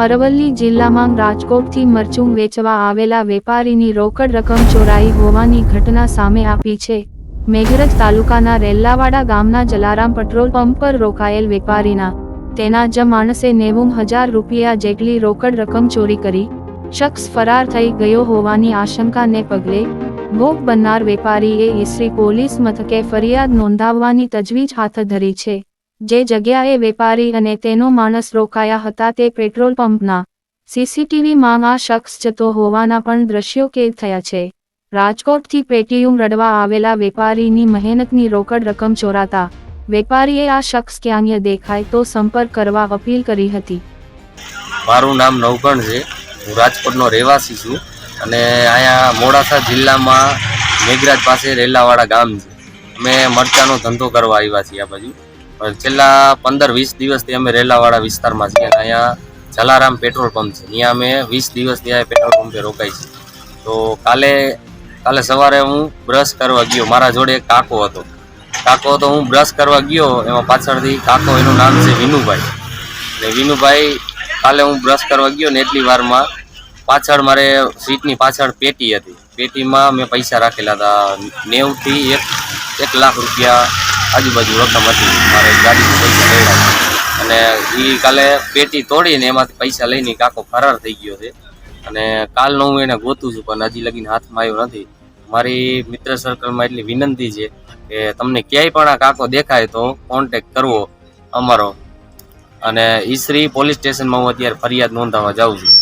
અરવલ્લી જિલ્લામાં રાજકોટથી મરચું વેચવા આવેલા વેપારીની રોકડ રકમ ચોરાઈ હોવાની ઘટના સામે આપી છે. મેઘરજ તાલુકાના રેલ્લાવાડા ગામના જલારામ પેટ્રોલ પંપ પર રોકાયેલ વેપારીના તેના જ માણસે નેવું હજાર રૂપિયા જેટલી રોકડ રકમ ચોરી કરી. શખ્સ ફરાર થઈ ગયો હોવાની આશંકાને પગલે ભોગ બનનાર વેપારીએ ઈસરી પોલીસ મથકે ફરિયાદ નોંધાવવાની તજવીજ હાથ ધરી છે. જે જગ્યાએ વેપારી અને તેનો માણસ રોકાયા હતા તે પેટ્રોલ પંપના સીસીટીવીમાં આ શખ્સ જતો હોવાના પણ દ્રશ્યો કેદ થયા છે. રાજકોટથી પેટીયુમ રડવા આવેલા વેપારીની મહેનતની રોકડ રકમ ચોરાતા વેપારીએ આ શખ્સ ક્યાંય દેખાય તો સંપર્ક કરવા અપીલ કરી હતી. મારું નામ નવગણ છે. હું રાજકોટનો રહેવાસી છું અને અહીંયા મોડાસા જિલ્લામાં મેઘરાજ પાસે રેલાવાડા ગામ છે. અમે મરચાનો ધંધો કરવા આવ્યા છીએ આ બાજુ. છેલ્લા પંદર વીસ દિવસથી અમે રેલાવાડા વિસ્તારમાં છીએ અહીંયા જલારામ પેટ્રોલ પંપ છે. ત્યાં અમે વીસ દિવસ ત્યાં પેટ્રોલ પંપે રોકાઈ છે તો કાલે કાલે સવારે હું બ્રશ કરવા ગયો. મારા જોડે એક કાકો હતો. કાકો હતો, હું બ્રશ કરવા ગયો. એમાં પાછળથી કાકો, એનું નામ છે વિનુભાઈ. અને વિનુભાઈ કાલે હું બ્રશ કરવા ગયો ને એટલી વારમાં પાછળ મારે સીટની પાછળ પેટી હતી. પેટીમાં મેં પૈસા રાખેલા હતા. નેવથી એક એક લાખ રૂપિયા આજુબાજુ રકમ હતી મારે ગાડીમાં પૈસા લેવા અને એ કાલે પેટી તોડીને એમાંથી પૈસા લઈને કાકો ફરાર થઈ ગયો છે. અને કાલનો હું એને ગોતું છું, પણ હજી લગીને હાથમાં આવ્યો નથી. મારી મિત્ર સર્કલમાં એટલી વિનંતી છે કે તમને ક્યાંય પણ આ કાકો દેખાય તો કોન્ટેક કરવો અમારો. અને ઈસરી પોલીસ સ્ટેશનમાં હું અત્યારે ફરિયાદ નોંધાવવા જાઉં છું.